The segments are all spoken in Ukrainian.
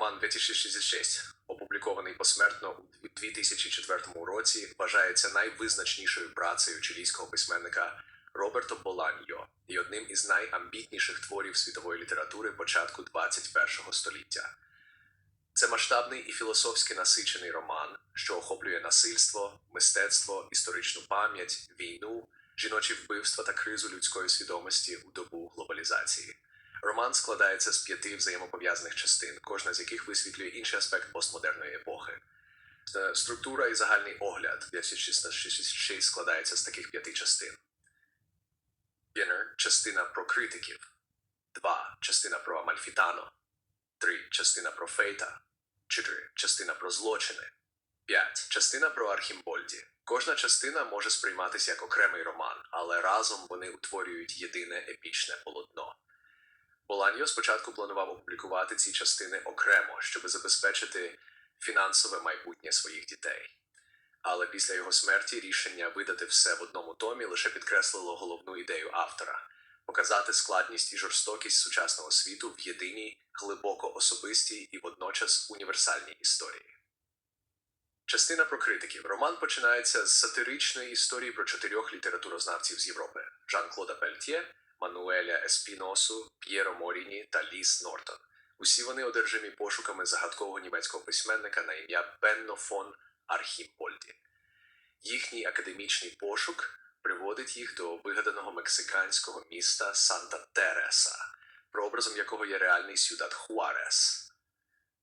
Роман 2666, опублікований посмертно у 2004 році, вважається найвизначнішою працею чилійського письменника Роберто Боланьо і одним із найамбітніших творів світової літератури початку 21 століття. Це масштабний і філософськи насичений роман, що охоплює насильство, мистецтво, історичну пам'ять, війну, жіночі вбивства та кризу людської свідомості у добу глобалізації. Роман складається з п'яти взаємопов'язаних частин, кожна з яких висвітлює інший аспект постмодерної епохи. Е, Структура і загальний огляд 566 складається з таких п'яти частин. Beginner – частина про критиків, 2. частина про Амальфітано, 3. частина про Фейта, 4. частина про злочини, 5. частина про Архімбольді. Кожна частина може сприйматися як окремий роман, але разом вони утворюють єдине епічне полотно. Боланьо спочатку планував опублікувати ці частини окремо, щоб забезпечити фінансове майбутнє своїх дітей. Але після його смерті рішення видати все в одному томі лише підкреслило головну ідею автора показати складність і жорстокість сучасного світу в єдиній, глибоко особистій і водночас універсальній історії. Частина про критиків. Роман починається з сатиричної історії про чотирьох літературознавців з Європи: Жан-Клода Пельтє, Мануеля Еспіносу, П'єро Моріні та Ліс Нортон. Усі вони одержимі пошуками загадкового німецького письменника на ім'я Бенно фон Архімбольді. Їхній академічний пошук приводить їх до вигаданого мексиканського міста Санта Тереса, прообразом якого є реальний Сюдат Хуарес,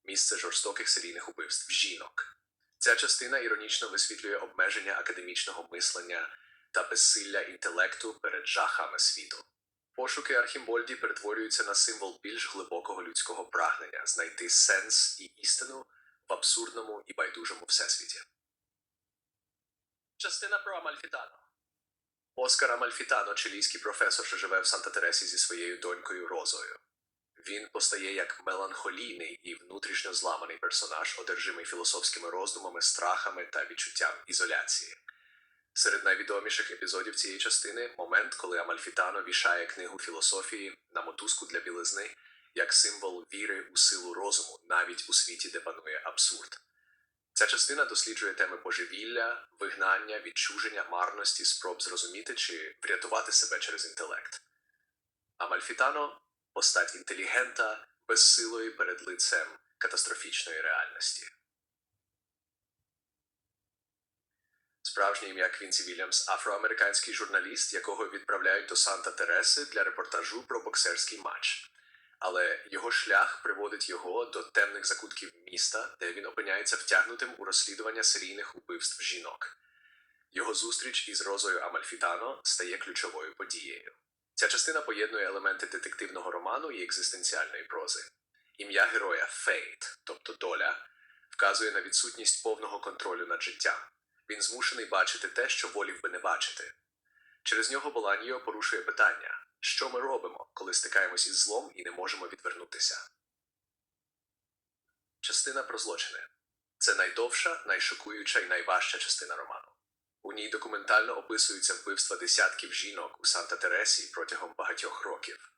місце жорстоких серійних убивств жінок. Ця частина іронічно висвітлює обмеження академічного мислення та безсилля інтелекту перед жахами світу. Пошуки Архімбольді перетворюються на символ більш глибокого людського прагнення знайти сенс і істину в абсурдному і байдужому всесвіті. Частина про Амальфітано. Оскар Амальфітано, чилійський професор, що живе в Санта-Тересі зі своєю донькою Розою. Він постає як меланхолійний і внутрішньо зламаний персонаж, одержимий філософськими роздумами, страхами та відчуттям ізоляції. Серед найвідоміших епізодів цієї частини момент, коли Амальфітано вішає книгу філософії на мотузку для білизни як символ віри у силу розуму, навіть у світі, де панує абсурд. Ця частина досліджує теми божевілля, вигнання, відчуження, марності, спроб зрозуміти чи врятувати себе через інтелект. Амальфітано постать інтелігента, безсилої перед лицем катастрофічної реальності. Справжнє ім'я Квінсі Вільямс афроамериканський журналіст, якого відправляють до Санта Тереси для репортажу про боксерський матч. Але його шлях приводить його до темних закутків міста, де він опиняється втягнутим у розслідування серійних убивств жінок. Його зустріч із Розою Амальфітано стає ключовою подією. Ця частина поєднує елементи детективного роману і екзистенціальної прози. Ім'я героя Фейт, тобто доля, вказує на відсутність повного контролю над життям. Він змушений бачити те, що волів би не бачити. Через нього Боланьо порушує питання, що ми робимо, коли стикаємось із злом і не можемо відвернутися. Частина про злочини це найдовша, найшокуюча і найважча частина роману. У ній документально описуються вбивства десятків жінок у Санта Тересі протягом багатьох років.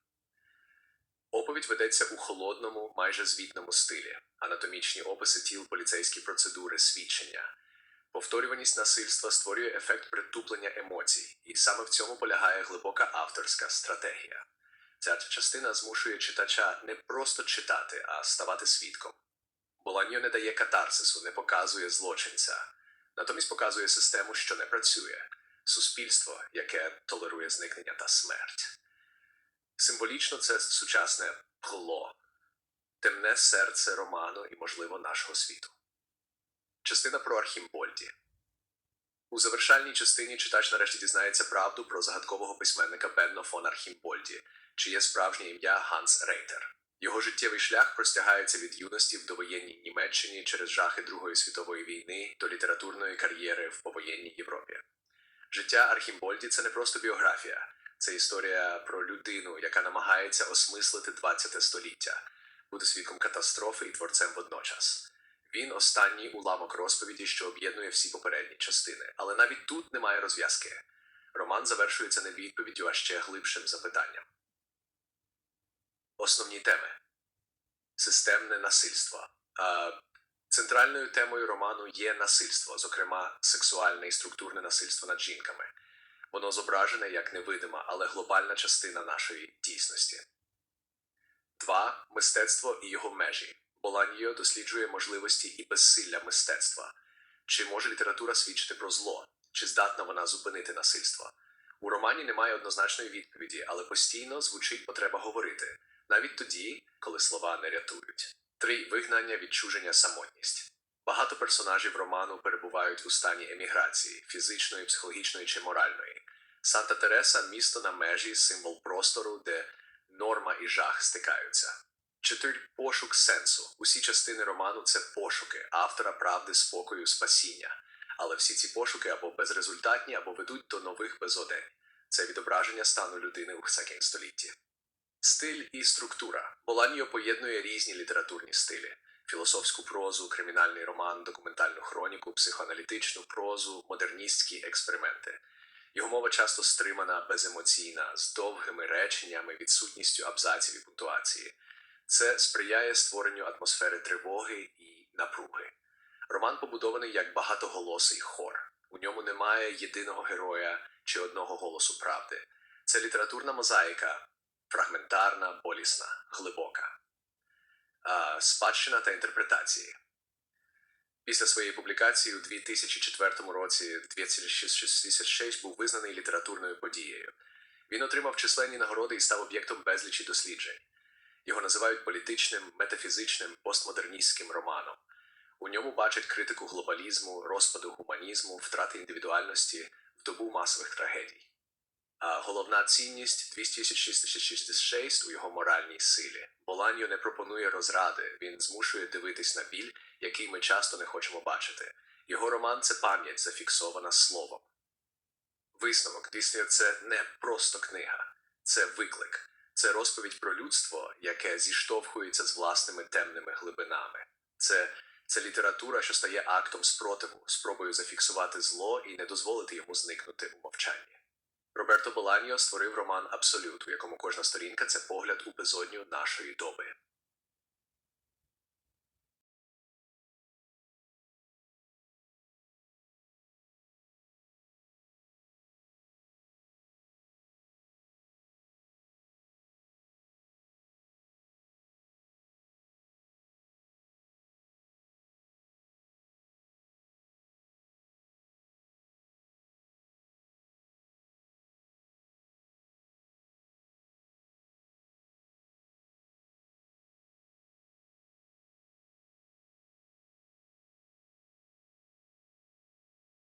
Оповідь ведеться у холодному, майже звітному стилі, анатомічні описи тіл, поліцейські процедури, свідчення. Повторюваність насильства створює ефект притуплення емоцій, і саме в цьому полягає глибока авторська стратегія. Ця частина змушує читача не просто читати, а ставати свідком. Боланьо не дає катарсису, не показує злочинця, натомість показує систему, що не працює, суспільство, яке толерує зникнення та смерть. Символічно це сучасне пло, темне серце роману і, можливо, нашого світу. Частина про Архімбольді. У завершальній частині читач нарешті дізнається правду про загадкового письменника Бенно фон Архімбольді, чиє справжнє ім'я Ганс Рейтер. Його життєвий шлях простягається від юності в довоєнній Німеччині через жахи Другої світової війни до літературної кар'єри в повоєнній Європі. Життя Архімбольді це не просто біографія, це історія про людину, яка намагається осмислити 20 століття, бути свідком катастрофи і творцем водночас. Він останній уламок розповіді, що об'єднує всі попередні частини, але навіть тут немає розв'язки. Роман завершується не відповіддю, а ще глибшим запитанням. Основні теми системне насильство. А, Центральною темою роману є насильство, зокрема сексуальне і структурне насильство над жінками. Воно зображене як невидима, але глобальна частина нашої дійсності. 2. Мистецтво і його межі. Боланьо досліджує можливості і безсилля мистецтва. Чи може література свідчити про зло? Чи здатна вона зупинити насильство? У романі немає однозначної відповіді, але постійно звучить потреба говорити, навіть тоді, коли слова не рятують. 3. Вигнання, відчуження, самотність. Багато персонажів роману перебувають у стані еміграції фізичної, психологічної чи моральної. Санта Тереса місто на межі, символ простору, де норма і жах стикаються. 4. Пошук сенсу. Усі частини роману це пошуки автора правди, спокою, спасіння. Але всі ці пошуки або безрезультатні, або ведуть до нових безодень. Це відображення стану людини у всякому столітті. Стиль і структура. Боланьо поєднує різні літературні стилі: філософську прозу, кримінальний роман, документальну хроніку, психоаналітичну прозу, модерністські експерименти. Його мова часто стримана, беземоційна, з довгими реченнями, відсутністю абзаців і пунктуації. Це сприяє створенню атмосфери тривоги і напруги. Роман побудований як багатоголосий хор. У ньому немає єдиного героя чи одного голосу правди. Це літературна мозаїка, фрагментарна, болісна, глибока. А, спадщина та інтерпретації. Після своєї публікації у 2004 році 266 був визнаний літературною подією. Він отримав численні нагороди і став об'єктом безлічі досліджень. Його називають політичним, метафізичним, постмодерністським романом. У ньому бачать критику глобалізму, розпаду гуманізму, втрати індивідуальності в добу масових трагедій. А головна цінність 2666 у його моральній силі. Боланьо не пропонує розради, він змушує дивитись на біль, який ми часто не хочемо бачити. Його роман це пам'ять, зафіксована словом. Висновок Діснея це не просто книга, це виклик, це розповідь про людство, яке зіштовхується з власними темними глибинами. Це, це література, що стає актом спротиву, спробою зафіксувати зло і не дозволити йому зникнути у мовчанні. Роберто Боланьо створив роман Абсолют, у якому кожна сторінка це погляд у безодню нашої доби.